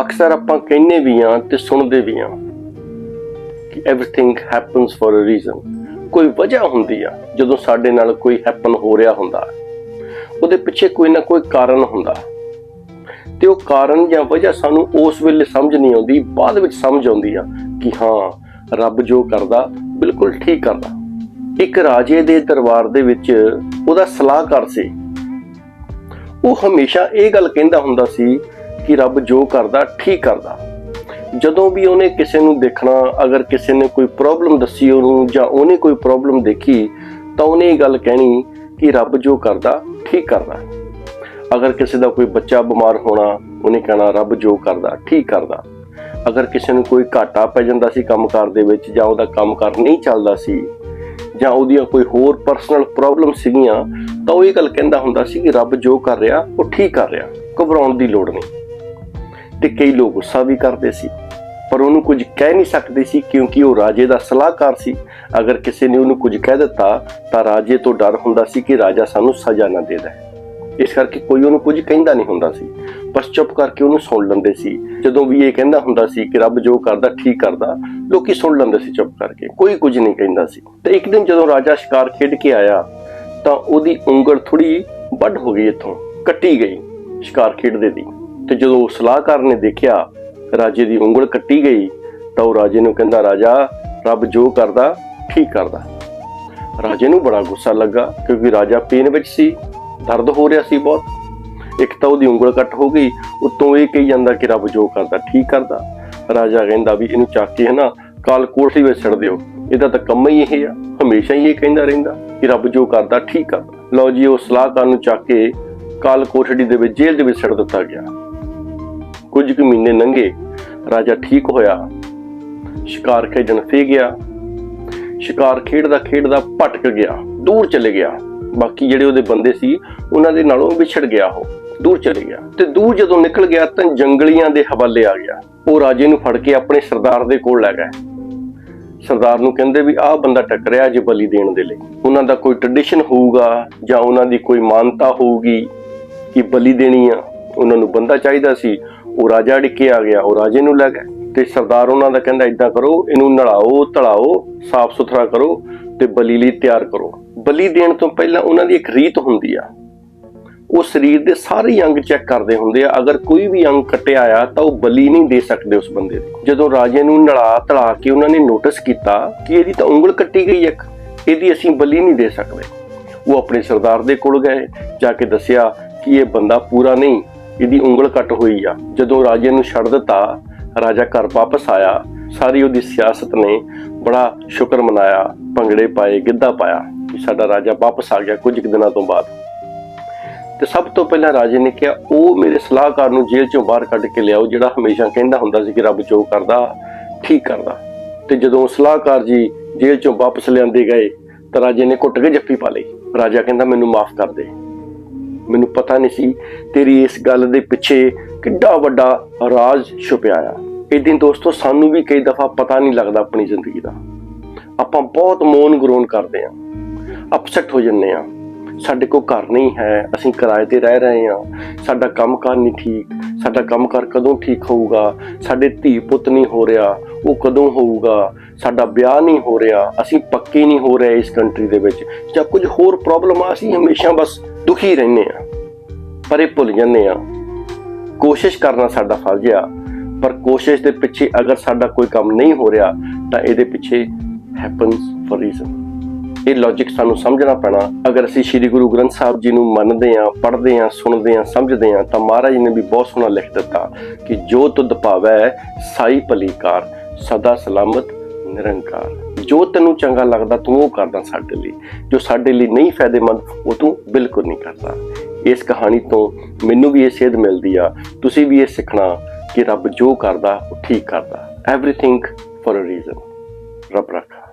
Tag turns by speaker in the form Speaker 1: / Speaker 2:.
Speaker 1: ਅਕਸਰ ਆਪਾਂ ਕਹਿੰਦੇ ਵੀ ਆ ਤੇ ਸੁਣਦੇ ਵੀ ਆ ਕਿ everything happens for a reason ਕੋਈ ਵਜ੍ਹਾ ਹੁੰਦੀ ਆ, ਜਦੋਂ ਸਾਡੇ ਨਾਲ ਕੋਈ ਹੈਪਨ ਹੋ ਰਿਹਾ ਹੁੰਦਾ। ਉਹਦੇ ਪਿੱਛੇ ਕੋਈ ਨਾ ਕੋਈ ਕਾਰਨ ਹੁੰਦਾ। ਤੇ ਉਹ ਕਾਰਨ ਜਾਂ ਵਜ੍ਹਾ ਸਾਨੂੰ ਉਸ ਵੇਲੇ ਸਮਝ ਨਹੀਂ ਆਉਂਦੀ, ਬਾਅਦ ਵਿੱਚ ਸਮਝ ਆਉਂਦੀ ਆ ਕਿ ਹਾਂ, ਰੱਬ ਜੋ ਕਰਦਾ, ਬਿਲਕੁਲ ਠੀਕ ਕਰਦਾ। ਇੱਕ ਰਾਜੇ ਦੇ ਦਰਬਾਰ ਦੇ ਵਿੱਚ ਉਹਦਾ ਸਲਾਹਕਾਰ ਸੀ। ਉਹ ਹਮੇਸ਼ਾ ਇਹ ਗੱਲ ਕਹਿੰਦਾ ਹੁੰਦਾ ਸੀ ਕਿ ਰੱਬ ਜੋ ਕਰਦਾ, ਠੀਕ ਕਰਦਾ। ਜਦੋਂ ਵੀ ਉਹਨੇ ਕਿਸੇ ਨੂੰ ਦੇਖਣਾ, ਅਗਰ ਕਿਸੇ ਨੇ ਕੋਈ ਪ੍ਰੋਬਲਮ ਦੱਸੀ ਉਹਨੂੰ ਜਾਂ ਉਹਨੇ ਕੋਈ ਪ੍ਰੋਬਲਮ ਦੇਖੀ, ਤਾਂ ਉਹਨੇ ਇਹ ਗੱਲ ਕਹਿਣੀ ਕਿ ਰੱਬ ਜੋ ਕਰਦਾ, ਠੀਕ ਕਰਦਾ। ਅਗਰ ਕਿਸੇ ਦਾ ਕੋਈ ਬੱਚਾ ਬਿਮਾਰ ਹੋਣਾ, ਉਹਨੇ ਕਹਿਣਾ ਰੱਬ ਜੋ ਕਰਦਾ, ਠੀਕ ਕਰਦਾ। ਅਗਰ ਕਿਸੇ ਨੂੰ ਕੋਈ ਘਾਟਾ ਪੈ ਜਾਂਦਾ ਸੀ ਕੰਮਕਾਰ ਦੇ ਵਿੱਚ ਜਾਂ ਉਹਦਾ ਕੰਮਕਾਰ ਨਹੀਂ ਚੱਲਦਾ ਸੀ ਜਾਂ ਉਹਦੀਆਂ ਕੋਈ ਹੋਰ ਪਰਸਨਲ ਪ੍ਰੋਬਲਮ ਸੀਗੀਆਂ, ਤਾਂ ਉਹ ਇਹ ਗੱਲ ਕਹਿੰਦਾ ਹੁੰਦਾ ਸੀ ਕਿ ਰੱਬ ਜੋ ਕਰ ਰਿਹਾ, ਉਹ ਠੀਕ ਕਰ ਰਿਹਾ। ਘਬਰਾਉਣ ਦੀ ਲੋੜ ਨਹੀਂ। ਤੇ ਕਈ ਲੋਕ ਗੁੱਸਾ ਵੀ ਕਰਦੇ ਸੀ। ਪਰ ਉਹਨੂੰ ਕੁਝ ਕਹਿ ਨਹੀਂ ਸਕਦੇ ਸੀ ਕਿਉਂਕਿ ਉਹ ਰਾਜੇ ਦਾ ਸਲਾਹਕਾਰ ਸੀ। ਅਗਰ ਕਿਸੇ ਨੇ ਉਹਨੂੰ ਕੁਝ ਕਹਿ ਦਿੱਤਾ, ਤਾਂ ਰਾਜੇ ਤੋਂ ਡਰ ਹੁੰਦਾ ਸੀ ਕਿ ਰਾਜਾ ਸਾਨੂੰ ਸਜ਼ਾ ਨਾ ਦੇ ਦੇ ਇਸ ਕਰਕੇ ਕੋਈ ਉਹਨੂੰ ਕੁਝ ਕਹਿੰਦਾ ਨਹੀਂ ਹੁੰਦਾ ਸੀ। ਬਸ ਚੁੱਪ ਕਰਕੇ ਉਹਨੂੰ ਸੁਣ ਲੈਂਦੇ ਸੀ। ਜਦੋਂ ਵੀ ਇਹ ਕਹਿੰਦਾ ਹੁੰਦਾ ਸੀ ਕਿ ਰੱਬ ਜੋ ਕਰਦਾ, ਠੀਕ ਕਰਦਾ, ਲੋਕੀ ਸੁਣ ਲੈਂਦੇ ਸੀ ਚੁੱਪ ਕਰਕੇ। ਕੋਈ ਕੁਝ ਨਹੀਂ ਕਹਿੰਦਾ ਸੀ। ਤੇ ਇੱਕ ਦਿਨ ਜਦੋਂ ਰਾਜਾ ਸ਼ਿਕਾਰ ਖੇਡ ਕੇ ਆਇਆ, ਤਾਂ ਉਹਦੀ ਉਂਗਲ ਥੋੜੀ ਵੱਡ ਹੋ ਗਈ ਇੱਥੋਂ, ਕੱਟੀ ਗਈ ਸ਼ਿਕਾਰ ਖੇਡਦੇ ਦੀ। ਤੇ ਜਦੋਂ ਉਹ ਸਲਾਹਕਾਰ ਨੇ ਦੇਖਿਆ ਰਾਜੇ ਦੀ ਉਂਗਲ ਕੱਟੀ ਗਈ ਤਾਂ ਉਹ ਰਾਜੇ ਨੂੰ ਕਹਿੰਦਾ, ਰਾਜਾ, ਰੱਬ ਜੋ ਕਰਦਾ, ਠੀਕ ਕਰਦਾ। ਰਾਜੇ ਨੂੰ ਬੜਾ ਗੁੱਸਾ ਲੱਗਾ ਕਿਉਂਕਿ ਰਾਜਾ ਪੇਨ ਵਿੱਚ ਸੀ, ਦਰਦ ਹੋ ਰਿਹਾ ਸੀ ਬਹੁਤ। ਇੱਕ ਤਾਂ ਉਹਦੀ ਉਂਗਲ ਕੱਟ ਹੋ ਗਈ, ਉਤੋਂ ਇਹ ਕਹੀ ਜਾਂਦਾ ਕਿ ਰੱਬ ਜੋ ਕਰਦਾ, ਠੀਕ ਕਰਦਾ। ਰਾਜਾ ਕਹਿੰਦਾ ਵੀ ਇਹਨੂੰ ਚੱਕ ਕੇ ਹਨਾ, ਕਾਲ ਕੋਠੀ ਵਿੱਚ ਛੱਡ ਦਿਓ। ਇਹਦਾ ਤਾਂ ਕੰਮ ਹੀ ਇਹ ਆ, ਹਮੇਸ਼ਾ ਹੀ ਇਹ ਕਹਿੰਦਾ ਰਹਿੰਦਾ ਕਿ ਰੱਬ ਜੋ ਕਰਦਾ, ਠੀਕ ਕਰਦਾ। ਲਓ ਜੀ, ਉਹ ਸਲਾਹਕਾਰ ਨੂੰ ਚੱਕ ਕੇ ਕਾਲ ਕੋਠੜੀ ਦੇ ਵਿੱਚ, ਜੇਲ੍ਹ ਦੇ ਵਿੱਚ ਛੱਡ ਦਿੱਤਾ ਗਿਆ। ਕੁਝ ਕੁ ਮਹੀਨੇ ਲੰਘੇ ਰਾਜਾ ਠੀਕ ਹੋਇਆ। ਸ਼ਿਕਾਰ ਖੇਡਣ ਫੇ ਗਿਆ। ਸ਼ਿਕਾਰ ਖੇਡਦਾ ਖੇਡਦਾ ਭਟਕ ਗਿਆ, ਦੂਰ ਚਲੇ ਗਿਆ। ਬਾਕੀ ਜਿਹੜੇ ਉਹਦੇ ਬੰਦੇ ਸੀ, ਉਹਨਾਂ ਦੇ ਨਾਲੋਂ ਵਿਛੜ ਗਿਆ ਉਹ, ਦੂਰ ਚਲੇ ਗਿਆ। ਤੇ ਦੂਰ ਜਦੋਂ ਨਿਕਲ ਗਿਆ ਤਾਂ ਜੰਗਲੀਆਂ ਦੇ ਹਵਾਲੇ ਆ ਗਿਆ। ਉਹ ਰਾਜੇ ਨੂੰ ਫੜ ਕੇ ਆਪਣੇ ਸਰਦਾਰ ਦੇ ਕੋਲ ਲੈ ਗਏ। ਸਰਦਾਰ ਨੂੰ ਕਹਿੰਦੇ ਵੀ ਆਹ ਬੰਦਾ ਟੱਕਰਿਆ ਜੇ ਬਲੀ ਦੇਣ ਦੇ ਲਈ। ਉਹਨਾਂ ਦਾ ਕੋਈ ਟ੍ਰੈਡੀਸ਼ਨ ਹੋਊਗਾ ਜਾਂ ਉਹਨਾਂ ਦੀ ਕੋਈ ਮਾਨਤਾ ਹੋਊਗੀ ਕਿ ਬਲੀ ਦੇਣੀ ਆ, ਉਹਨਾਂ ਨੂੰ ਬੰਦਾ ਚਾਹੀਦਾ ਸੀ। ਉਹ ਰਾਜਾ ਡਿੱਕੇ ਆ ਗਿਆ, ਉਹ ਰਾਜੇ ਨੂੰ ਲੈ ਗਏ। ਤੇ ਸਰਦਾਰ ਉਹਨਾਂ ਦਾ ਕਹਿੰਦਾ ਇਦਾਂ ਕਰੋ, ਇਹਨੂੰ ਨਲਾਓ, ਧਲਾਓ, ਸਾਫ਼ ਸੁਥਰਾ ਕਰੋ ਤੇ ਬਲੀ ਲਈ ਤਿਆਰ ਕਰੋ। ਬਲੀ ਦੇਣ ਤੋਂ ਪਹਿਲਾਂ ਉਹਨਾਂ ਦੀ ਇੱਕ ਰੀਤ ਹੁੰਦੀ ਆ। ਉਹ ਸਰੀਰ ਦੇ ਸਾਰੇ ਅੰਗ ਚੈੱਕ ਕਰਦੇ ਹੁੰਦੇ ਆ। ਅਗਰ ਕੋਈ ਵੀ ਅੰਗ ਕੱਟਿਆ ਆ, ਤਾਂ ਉਹ ਬਲੀ ਨਹੀਂ ਦੇ ਸਕਦੇ ਉਸ ਬੰਦੇ ਦੀ ਜਦੋਂ ਰਾਜੇ ਨੂੰ ਨਲਾ, ਧਲਾ ਕੇ ਉਹਨਾਂ ਨੇ ਨੋਟਿਸ ਕੀਤਾ ਕਿ ਇਹਦੀ ਤਾਂ ਉਂਗਲ ਕੱਟੀ ਗਈ ਇੱਕ, ਇਹਦੀ ਅਸੀਂ ਬਲੀ ਨਹੀਂ ਦੇ ਸਕਦੇ। ਉਹ ਆਪਣੇ ਸਰਦਾਰ ਦੇ ਕੋਲ ਗਏ, ਜਾ ਕੇ ਦੱਸਿਆ ਕਿ ਇਹ ਬੰਦਾ ਪੂਰਾ ਨਹੀਂ ਇਹਦੀ ਉਂਗਲ ਕੱਟ ਹੋਈ ਆ। ਜਦੋਂ ਰਾਜੇ ਨੂੰ ਛੱਡ ਦਿੱਤਾ, ਰਾਜਾ ਘਰ ਵਾਪਸ ਆਇਆ। ਸਾਰੀ ਉਹਦੀ ਸਿਆਸਤ ਨੇ ਬੜਾ ਸ਼ੁਕਰ ਮਨਾਇਆ, ਭੰਗੜੇ ਪਾਏ, ਗਿੱਧਾ ਪਾਇਆ ਕਿ ਸਾਡਾ ਰਾਜਾ ਵਾਪਸ ਆ ਗਿਆ ਕੁਝ ਕੁ ਦਿਨਾਂ ਤੋਂ ਬਾਅਦ। ਤੇ ਸਭ ਤੋਂ ਪਹਿਲਾਂ ਰਾਜੇ ਨੇ ਕਿਹਾ, ਉਹ ਮੇਰੇ ਸਲਾਹਕਾਰ ਨੂੰ ਜੇਲ੍ਹ ਚੋਂ ਬਾਹਰ ਕੱਢ ਕੇ ਲਿਆਓ, ਜਿਹੜਾ ਹਮੇਸ਼ਾ ਕਹਿੰਦਾ ਹੁੰਦਾ ਸੀ ਕਿ ਰੱਬ ਜੋ ਕਰਦਾ, ਠੀਕ ਕਰਦਾ। ਤੇ ਜਦੋਂ ਸਲਾਹਕਾਰ ਜੀ ਜੇਲ੍ਹ ਚੋਂ ਵਾਪਸ ਲਿਆਂਦੇ ਗਏ, ਤਾਂ ਰਾਜੇ ਨੇ ਘੁੱਟ ਕੇ ਜੱਫੀ ਪਾ ਲਈ। ਰਾਜਾ ਕਹਿੰਦਾ, ਮੈਨੂੰ ਮਾਫ ਕਰ ਦੇ। ਮੈਨੂੰ ਪਤਾ ਨਹੀਂ ਸੀ ਤੇਰੀ ਇਸ ਗੱਲ ਦੇ ਪਿੱਛੇ ਕਿੱਡਾ ਵੱਡਾ ਰਾਜ਼ ਛੁਪਿਆ ਆ। ਇਹ ਦਿਨ ਦੋਸਤੋ, ਸਾਨੂੰ ਵੀ ਕਈ ਦਫਾ ਪਤਾ ਨਹੀਂ ਲੱਗਦਾ ਆਪਣੀ ਜ਼ਿੰਦਗੀ ਦਾ। ਆਪਾਂ ਬਹੁਤ ਮੌਨ ਗਰੋਨ ਕਰਦੇ ਆ। ਅਪਸੈਟ ਹੋ ਜੰਨੇ ਆ। ਸਾਡੇ ਕੋਲ ਘਰ ਨਹੀਂ ਹੈ, ਅਸੀਂ ਕਿਰਾਏ ਤੇ ਰਹਿ ਰਹੇ ਆ। ਸਾਡਾ ਕੰਮਕਾਰ ਨਹੀਂ ਠੀਕ। ਸਾਡਾ ਕੰਮਕਾਰ ਕਦੋਂ ਠੀਕ ਹੋਊਗਾ? ਸਾਡੇ ਧੀ ਪੁੱਤ ਨਹੀਂ ਹੋ ਰਿਹਾ, ਉਹ ਕਦੋਂ ਹੋਊਗਾ? ਸਾਡਾ ਵਿਆਹ ਨਹੀਂ ਹੋ ਰਿਹਾ, ਅਸੀਂ ਪੱਕੇ ਨਹੀਂ ਹੋ ਰਹੇ ਇਸ ਕੰਟਰੀ ਦੇ ਵਿੱਚ। ਜਾਂ ਕੁਝ ਹੋਰ ਪ੍ਰੋਬਲਮ ਆ, ਅਸੀਂ ਹਮੇਸ਼ਾ ਬਸ ਦੁਖੀ ਰਹਿੰਦੇ ਆ, ਪਰ ਇਹ ਭੁੱਲ ਜਾਂਦੇ ਆ। ਕੋਸ਼ਿਸ਼ ਕਰਨਾ ਸਾਡਾ ਫਰਜ਼ ਆ, ਪਰ ਕੋਸ਼ਿਸ਼ ਦੇ ਪਿੱਛੇ ਅਗਰ ਸਾਡਾ ਕੋਈ ਕੰਮ ਨਹੀਂ ਹੋ ਰਿਹਾ, ਤਾਂ ਇਹਦੇ ਪਿੱਛੇ ਹੈਪਨਸ ਫॉर ਰੀਜ਼ਨ ਇਹ ਲੌਜੀਕ ਸਾਨੂੰ ਸਮਝਣਾ ਪੈਣਾ। ਅਗਰ ਅਸੀਂ ਸ੍ਰੀ ਗੁਰੂ ਗ੍ਰੰਥ ਸਾਹਿਬ ਜੀ ਨੂੰ ਮੰਨਦੇ ਆਂ, ਪੜ੍ਹਦੇ ਆਂ, ਸੁਣਦੇ ਆਂ, ਸਮਝਦੇ ਆਂ, ਤਾਂ ਮਹਾਰਾਜ ਨੇ ਵੀ ਬਹੁਤ ਸੋਹਣਾ ਲਿਖ ਦਿੱਤਾ ਕਿ ਜੋ ਤੁਧ ਭਾਵੈ ਸਾਈ ਭਲੀਕਾਰ, ਸਦਾ ਸਲਾਮਤ, ਨਿਰੰਕਾਰ। ਜੋ ਤੈਨੂੰ ਚੰਗਾ ਲੱਗਦਾ ਤੂੰ ਉਹ ਕਰਦਾ ਸਾਡੇ ਲਈ। ਜੋ ਸਾਡੇ ਲਈ ਨਹੀਂ ਫਾਇਦੇਮੰਦ, ਉਹ ਤੂੰ ਬਿਲਕੁਲ ਨਹੀਂ ਕਰਦਾ। ਇਸ ਕਹਾਣੀ ਤੋਂ ਮੈਨੂੰ ਵੀ ਇਹ ਸੇਧ ਮਿਲਦੀ ਆ, ਤੁਸੀਂ ਵੀ ਇਹ ਸਿੱਖਣਾ ਕਿ ਰੱਬ ਜੋ ਕਰਦਾ, ਉਹ ਠੀਕ ਕਰਦਾ। ਐਵਰੀਥਿੰਗ ਫॉर ਅ ਰੀਜ਼ਨ ਰੱਬ ਰੱਖਾ।